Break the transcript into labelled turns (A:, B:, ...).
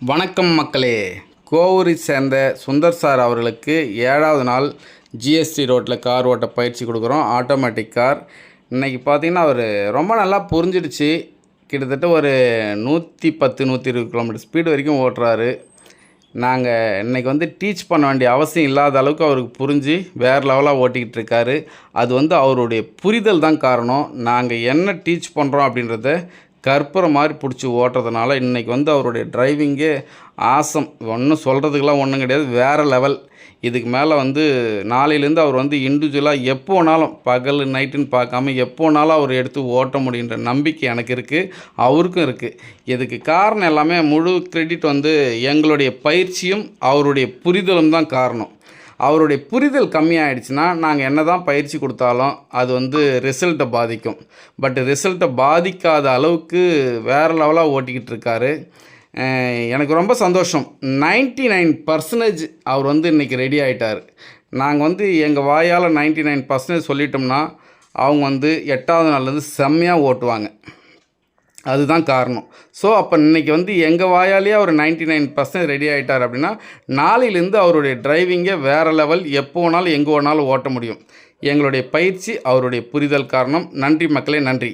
A: வணக்கம் மக்களே. கோவூரை சேர்ந்த சுந்தர் சார் அவர்களுக்கு ஏழாவது நாள் ஜிஎஸ்டி ரோட்டில் கார் ஓட்ட பயிற்சி கொடுக்குறோம். Automatic car. இன்றைக்கி பார்த்தீங்கன்னா அவர் ரொம்ப நல்லா புரிஞ்சிடுச்சு. கிட்டத்தட்ட ஒரு நூற்றி பத்து நூற்றி இருபது கிலோமீட்டர் ஸ்பீடு வரைக்கும் ஓட்டுறாரு. நாங்கள் இன்றைக்கி வந்து டீச் பண்ண வேண்டிய அவசியம் இல்லாத அளவுக்கு அவருக்கு புரிஞ்சு வேறு லெவலாக ஓட்டிக்கிட்டு இருக்காரு. அது வந்து அவருடைய புரிதல் தான் காரணம். நாங்கள் என்ன டீச் பண்ணுறோம் அப்படின்றத கற்பூரம் மாதிரி பிடிச்சி ஓட்டுறதுனால இன்றைக்கி வந்து அவருடைய டிரைவிங்கே ஆசம் ஒன்றும் சொல்கிறதுக்கெலாம் ஒன்றும் கிடையாது. வேறு லெவல் இதுக்கு மேலே வந்து நாளையிலேருந்து அவர் வந்து இண்டிவிஜுவலாக எப்போ வேணாலும் பகல் நைட்டுன்னு பார்க்காம எப்போ வேணாலும் அவர் எடுத்து ஓட்ட முடியுன்ற நம்பிக்கை எனக்கு இருக்குது அவருக்கும் இருக்குது இதுக்கு காரணம் எல்லாமே முழு கிரெடிட் வந்து எங்களுடைய பயிற்சியும் அவருடைய புரிதலும் தான் காரணம். அவருடைய புரிதல் கம்மியாயிடுச்சுன்னா நாங்கள் என்ன தான் பயிற்சி கொடுத்தாலும் அது வந்து ரிசல்ட்டை பாதிக்கும். பட் ரிசல்ட்டை பாதிக்காத அளவுக்கு வேறு லெவலாக ஓட்டிக்கிட்டு இருக்காரு. எனக்கு ரொம்ப சந்தோஷம். 99% நைன் பர்சன்டேஜ் அவர் வந்து இன்றைக்கி ரெடி ஆகிட்டார் நாங்கள் வந்து எங்கள் வாயால் 99% நைன் பர்சன்டேஜ் சொல்லிட்டோம்னா அவங்க வந்து எட்டாவது நாள்லேருந்து செம்மையாக ஓட்டுவாங்க. அதுதான் காரணம். ஸோ அப்போ இன்றைக்கி வந்து எங்கள் வாயாலேயே அவர் 99% நைன் பர்சன்ட் ரெடி ஆகிட்டார் அப்படின்னா நாளையிலேருந்து அவருடைய டிரைவிங்கை வேறு லெவல் எப்போ வேணாலும் எங்கே வேணாலும் ஓட்ட முடியும். எங்களுடைய பயிற்சி அவருடைய புரிதல் காரணம். நன்றி மக்களே நன்றி.